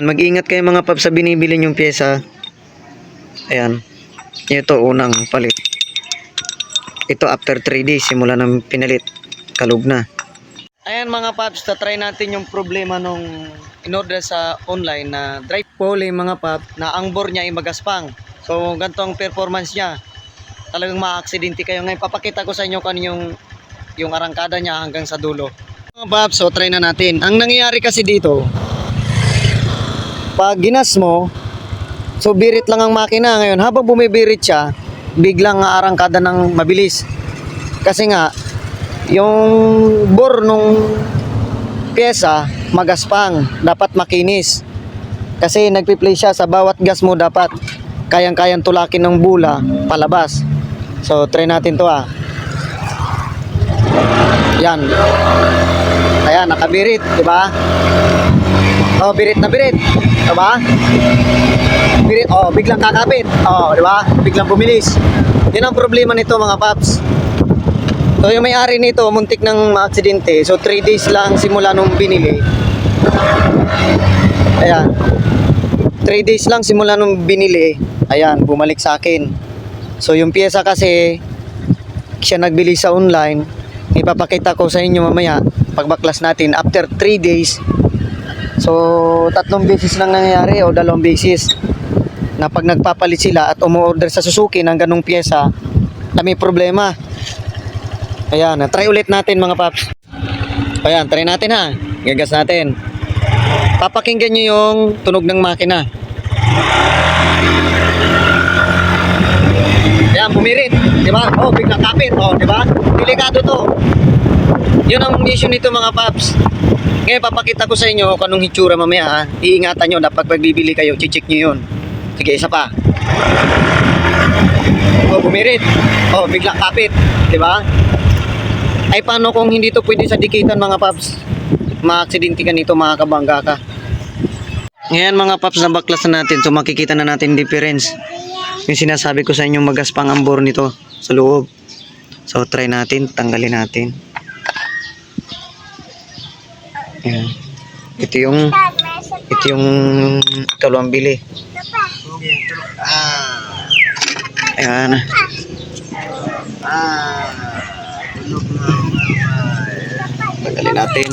Mag-ingat kayo mga paps sa binibili yung pyesa. Ayan. Ito unang palit. Ito after 3 days simula ng pinalit. Kalug na. Ayan mga paps, try natin yung problema nung in-order sa online na dry poly mga pap na ang bore niya ay magaspang. So ganito ang performance niya. Talagang ma-aksidente kayo. Ngayon papakita ko sa inyo kung ano yung yung arangkada niya hanggang sa dulo. Mga paps, so try na natin. Ang nangyayari kasi dito, pag ginas mo, so birit lang ang makina ngayon. Habang bumibirit siya, biglang arangkada ng mabilis. Kasi nga, yung bore nung pyesa, magaspang. Dapat makinis. Kasi nagpi-play siya sa bawat gas mo dapat kayang-kayang tulakin ng bula palabas. So, try natin to ah. Yan. Ayan, nakabirit, di ba? Oh, birit na birit. Di ba? Birit, oh, biglang kakapit. Oh, di ba? Biglang bumilis. Yan ang problema nito mga paps. So yung may-ari nito, muntik ng maaksidente. So 3 days lang simula nung binili. Ayan. 3 days lang simula nung binili. Ayan, bumalik sa akin. So yung pyesa kasi, siya nagbili sa online. Ipapakita ko sa inyo mamaya, pagbaklas natin, after 3 days. So tatlong beses lang nangyayari o dalawang beses na pag nagpapalit sila at umu-order sa Suzuki ng ganong pyesa, na may problema. Ayan, try ulit natin mga paps. Ayan, try natin ha. Gagas natin. Papakinggan nyo yung tunog ng makina. Ayan, bumirit. Di ba? Oh, biglang kapit. Oh, di ba? Delikado to. Yun ang issue nito mga paps. Ngayon, papakita ko sa inyo kung anong hitsura mamaya ha. Iingatan nyo, dapat pag bibili kayo, chichik nyo yun. Sige, isa pa. Oh, bumirit. Oh, biglang kapit. Ba? Ay paano kung hindi to pwede sa dikitan mga paps? Maaksidente ka nito, makakabangga ka. Ngayon mga paps, nabaklas na natin. So makikita na natin difference. Yung sinasabi ko sa inyo magaspang ang bore nito sa loob. So try natin, tanggalin natin. Ayan. Ito yung ito yung kalawang bili. Ayan. Tanggalin natin.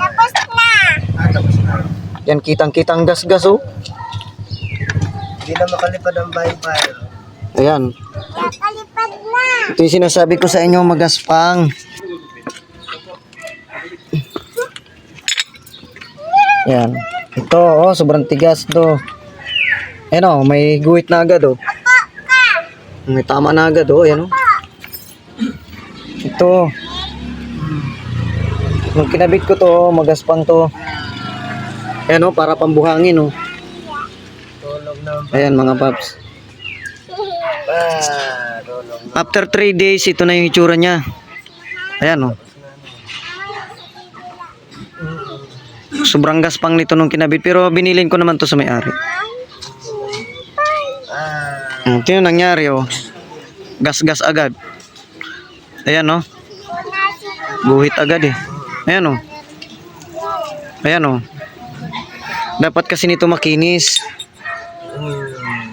Tapos na. Yan kitang-kitang gas-gas oh. Hindi na makalipad ang bahay-bahay. Ayan. Nakalipad na. Ito yung sinasabi ko sa inyo magaspang. Yan. Ito, oh, sobrang tigas to. Ayan oh, may guhit na agad oh. May tama na agad oh, ayan oh. Ito. Nung kinabit ko to, oh, magaspang to. Ayan oh, para pambuhangin oh. Na ang Ayan mga paps. pa. After 3 days, ito na yung itsura niya. Ayan oh. Sobrang gaspang nito nung kinabit pero binilin ko naman to sa may-ari. Hmm, Ito yung nangyari oh. Gas-gas agad. Ayan oh. Buhit agad eh. Ayan oh. Ayan oh. Dapat kasi nito makinis.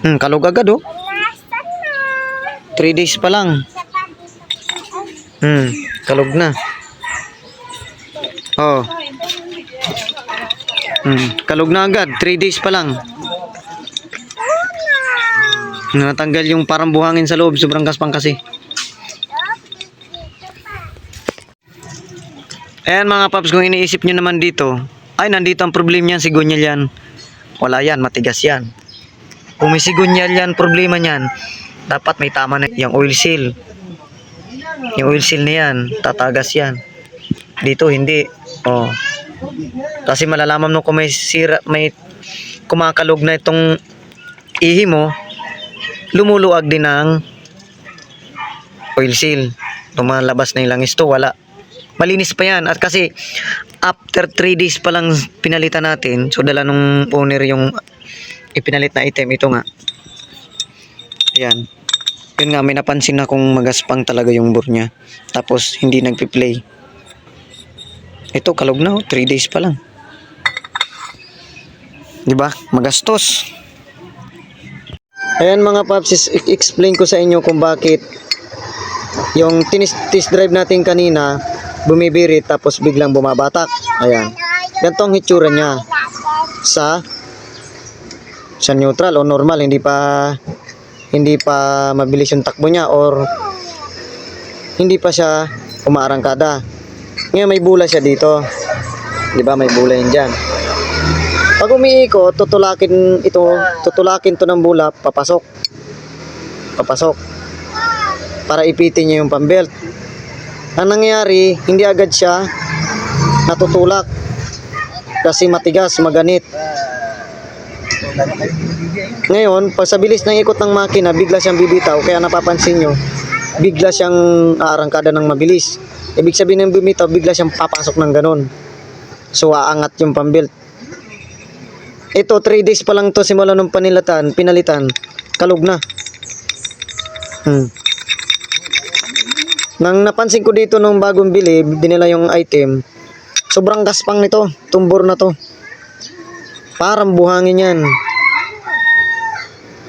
Hmm, kalog agad oh. 3 days pa lang. Hmm, kalog na. Oh. Hmm, kalog na agad. 3 days pa lang. Natanggal yung parang buhangin sa loob. Sobrang gaspang kasi. Ayan mga paps, kung iniisip nyo naman dito, ay nandito ang problema niyan, sigunyal yan. Wala yan, matigas yan. Kung may sigunyal yan, problema niyan, dapat may tama na yung oil seal. Yung oil seal na yan, tatagas yan. Dito hindi. Oh. Kasi malalaman mo kung may sira, may kumakalog na itong ihi mo, lumuluwag din ng oil seal. Lumalabas na yung langis to, wala. Malinis pa yan. At kasi after 3 days pa lang pinalitan natin, so dala nung owner yung ipinalit na item, ito nga. Ayan. Yun nga, may napansin na kung magaspang talaga yung bore niya. Tapos, hindi nagpi-play. Ito, kalog na, 3 days pa lang. Di ba? Magastos. Ayan mga paps, explain ko sa inyo kung bakit yung tinis, test drive natin kanina, bumibirit tapos biglang bumabatak. Ayan. Ganito ang hitsura niya sa sa neutral o normal, hindi pa hindi pa mabilis yung takbo niya or hindi pa siya umaarangkada. Ngayon may bula siya dito. 'Di ba? May bula yan diyan. Pag umiikot, tutulakin ito, tutulakin to ng bula papasok. Papasok. Para ipitin niya yung pambelt. Ang nangyayari, hindi agad siya natutulak. Kasi matigas, maganit. Ngayon, pag sa bilis ng ikot ng makina, bigla siyang bibitaw. Kaya napapansin nyo, bigla siyang aarangkada ng mabilis. Ibig sabihin ng bumitaw, bigla siyang papasok ng ganun. So, aangat yung pambelt. Ito, 3 days pa lang to simula nung panilatan, pinalitan, kalog na. Hmm. Nang napansin ko dito nung bagong bili, dinila yung item, sobrang gaspang nito, tumbor na to. Parang buhangin yan.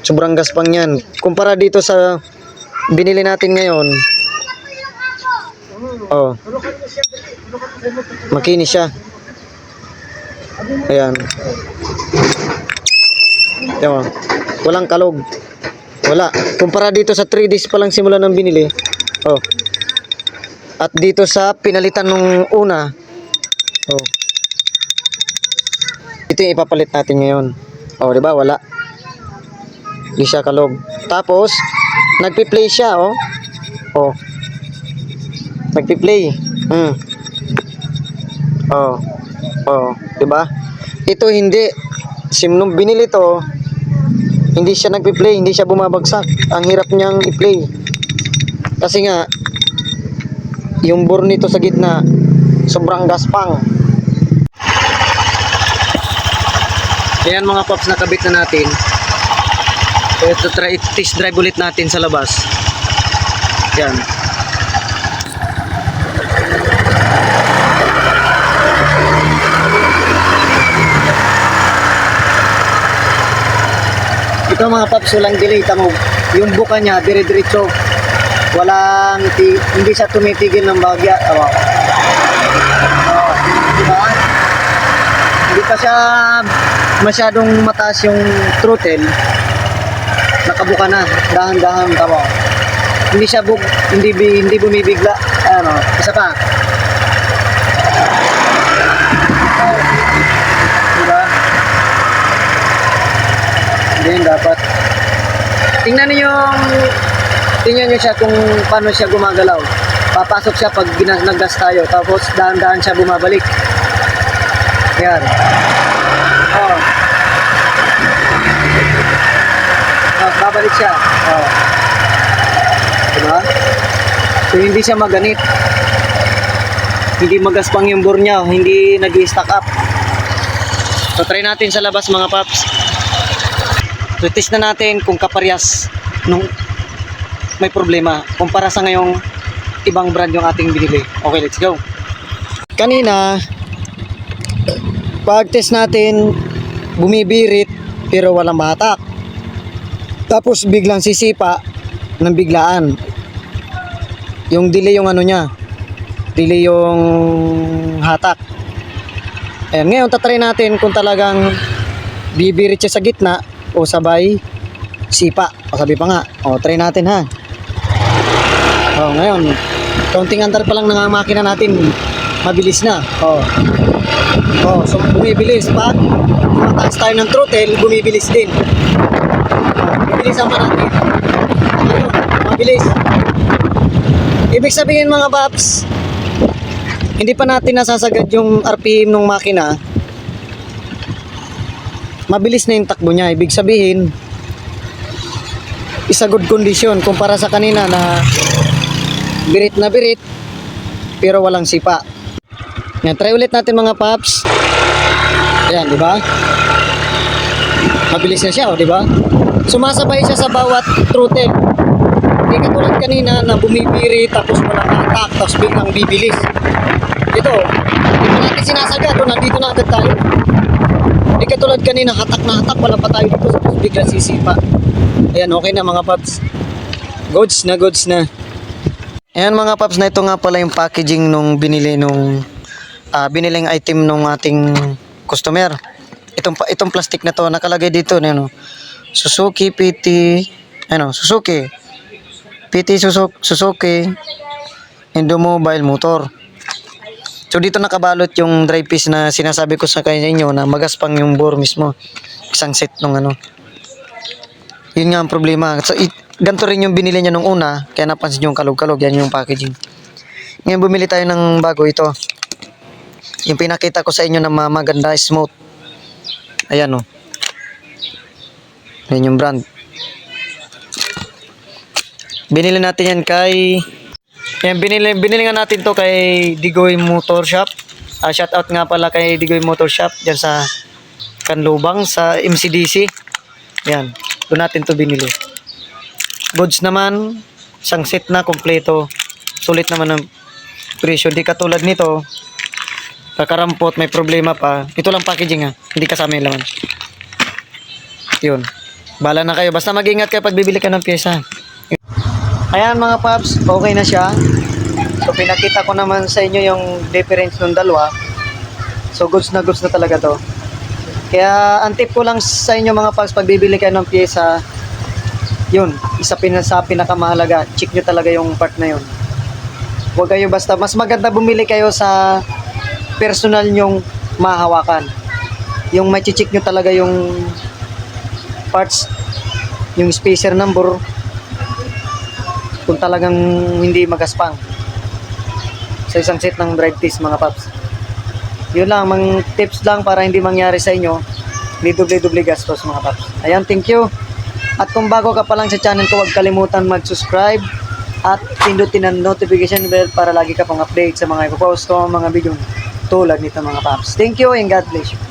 Sobrang gaspang yan. Kumpara dito sa binili natin ngayon, oh, makinis siya. Ayan. Yan mo. Walang kalog. Wala. Kumpara dito sa 3 days pa lang simula ng binili. Oh. At dito sa pinalitan nung una. Oh. Ito yung ipapalit natin ngayon. Oh, di ba? Wala. Di siya kalog. Tapos, nagpi-play siya, oh. Oh. Nagpi-play. Hmm. Oh. Oh, 'di ba? Ito hindi sim nung binili to, hindi siya nagpi-play, hindi siya bumabagsak. Ang hirap niyang i-play. Kasi nga yung bore nito sa gitna sobrang gaspang. Ayan mga pops nakabit na natin. Ito try test drive ulit natin sa labas. Yan. Ito mga paps, walang delay. Tamo, yung buka niya, dire-diretso. Walang, ti, hindi siya tumitigil ng bagya. Tawa. Oh, siya masyadong mataas yung throttle. Nakabuka na, dahan-dahan, tawa. Hindi siya bug, hindi, hindi bumibigla. Ano, isa pa. Diba? Hindi dapat. Tingnan niyo yung tingnan niyo siya kung paano siya gumagalaw. Papasok siya pag naggas tayo tapos dahan-dahan siya bumabalik. Yan. Oh. Tapos babalik siya. Oh. Diba? So hindi siya maganit. Hindi magaspang yung bore niya, hindi nag-stack up. So try natin sa labas mga paps. So test na natin kung kaparyas nung may problema kumpara sa ngayong ibang brand yung ating binili. Okay, let's go. Kanina, pag test natin, bumibirit pero walang batak. Tapos biglang sisipa ng biglaan. Yung delay yung ano niya. Delay yung hatak. Ayan, ngayon tatry natin kung talagang bibirit siya sa gitna o sabay sipa. O sabi pa nga. O, try natin ha. O, ngayon, counting andar pa lang ng makina natin, mabilis na. O. O, so bumibilis. Pag mataas tayo ng throttle, bumibilis din. O, bibilisan pa natin. Ayun, mabilis. Ibig sabihin mga paps, hindi pa natin nasasagad yung RPM ng makina mabilis na yung takbo niya. Ibig sabihin, isa good condition kumpara sa kanina na birit na birit pero walang sipa. Yan, try ulit natin mga paps. Ayan, di ba? Mabilis na siya, oh, di ba? Sumasabay siya sa bawat throttle. Hindi katulad kanina na bumibiri tapos walang atak tapos biglang bibilis. ito, hindi natin sinasagad. Oh, nandito na agad tayo. Hindi katulad kanina, hatak na hatak, wala pa tayo dito. Tapos bigla sisipa. Ayan, okay na mga paps. Goods na, goods na. Ayan mga paps, na ito nga pala yung packaging nung binili nung ah, biniling item nung ating customer. Itong itong plastic na to nakalagay dito ano. Suzuki PT ano, Suzuki. PT Suzuki, Suzuki Indomobile motor. So dito nakabalot yung dry piece na sinasabi ko sa kanya inyo na magaspang yung bore mismo. Isang set nung ano. Yun nga ang problema. So, it, ganito rin yung binili niya nung una, kaya napansin yung kalog-kalog, yan yung packaging. Ngayon bumili tayo ng bago ito. Yung pinakita ko sa inyo na ma- maganda, smooth. Ayan o. Yan yung brand. Binili natin yan kay... Yan, binili, binili nga natin to kay Digoy Motor Shop. Ah, shout out nga pala kay Digoy Motor Shop dyan sa Kanlubang sa MCDC. Yan, doon natin to binili. Goods naman, isang set na kompleto. Sulit naman ang presyo. Di katulad nito, kakarampot, may problema pa. Ito lang packaging ha, hindi kasama yung laman. Yun. Bala na kayo. Basta mag-ingat kayo pag bibili ka ng pyesa. Ayan mga paps, okay na siya. So pinakita ko naman sa inyo yung difference ng dalawa. So goods na goods na talaga to. Kaya ang tip ko lang sa inyo mga paps, pag bibili kayo ng pyesa, yun, isa pin sa pinakamahalaga, check nyo talaga yung part na yun. Huwag kayo basta, mas maganda bumili kayo sa personal nyong mahawakan. Yung may check nyo talaga yung parts, yung spacer number, kung talagang hindi magaspang sa isang set ng drive piece mga paps. Yun lang, mang tips lang para hindi mangyari sa inyo, hindi doble-doble gastos mga paps. Ayan, thank you. At kung bago ka pa lang sa channel ko, huwag kalimutan mag-subscribe at pindutin ang notification bell para lagi ka pang update sa mga ipopost ko, mga video tulad nito mga paps. Thank you and God bless you.